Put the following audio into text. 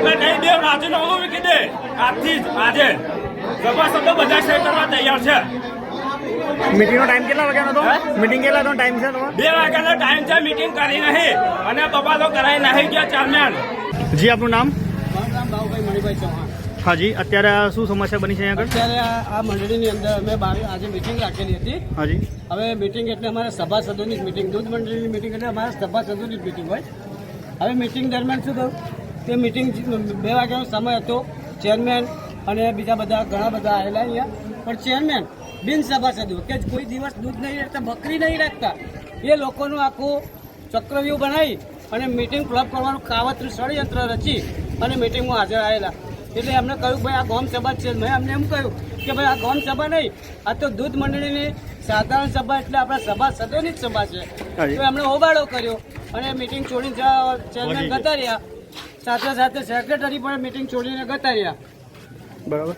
આગળ નહીં દેવ રાજીનામું મૂકી દે. આજથી જ આજે. સભાસદો બધા શેર કરવા તૈયાર છે. મીટિંગનો ટાઈમ કેટલા વાગ્યાનો હતો? મીટિંગ કેટલા નો ટાઈમ છે તમારો? બે વાગ્યાનો ટાઈમ છે મીટિંગ કરી નહીં. અને તપાસો કરાઈ નહીં ગયા ચેરમેન. જી આપનું નામ? મારું નામ બાબુભાઈ મણિભાઈ ચૌહાણ. હાજી અત્યારે શું સમસ્યા બની છે અત્યારે આ મંડળીની અંદર અમે બાર- આજે મિટિંગ રાખેલી હતી. હાજી હવે મિટિંગ એટલે અમારા સભાસદોની જ મિટિંગ દૂધ મંડળીની મિટિંગ એટલે અમારા સભાસદોની જ મિટિંગ હોય. હવે મિટિંગ દરમિયાન શું થયું? કે મિટિંગ બે વાગ્યાનો સમય હતો. ચેરમેન અને બીજા બધા ઘણા બધા આવેલા અહીંયા. પણ ચેરમેન બિન સભાસદો કે કોઈ દિવસ દૂધ નહીં રાખતા બકરી નહીં રાખતા એ લોકોનું આખું ચક્રવ્યૂહ બનાવી અને મિટિંગ ક્લબ કરવાનું કાવતરું ષડયંત્ર રચી અને મિટિંગમાં હાજર આવેલા. એટલે એમને કહ્યું ભાઈ આ ગોમ સભા છે. મેં એમને એમ કહ્યું કે ભાઈ આ ગોમ સભા નહીં આ તો દૂધ મંડળીની સાધારણ સભા એટલે આપણા સભાસદોની જ સભા છે. તો એમણે હોબાળો કર્યો અને મિટિંગ છોડીને જવા ચેરમેન ગતા રહ્યા સાથે સાથે સેક્રેટરી પણ મિટિંગ છોડીને ગતા રહ્યા બરાબર.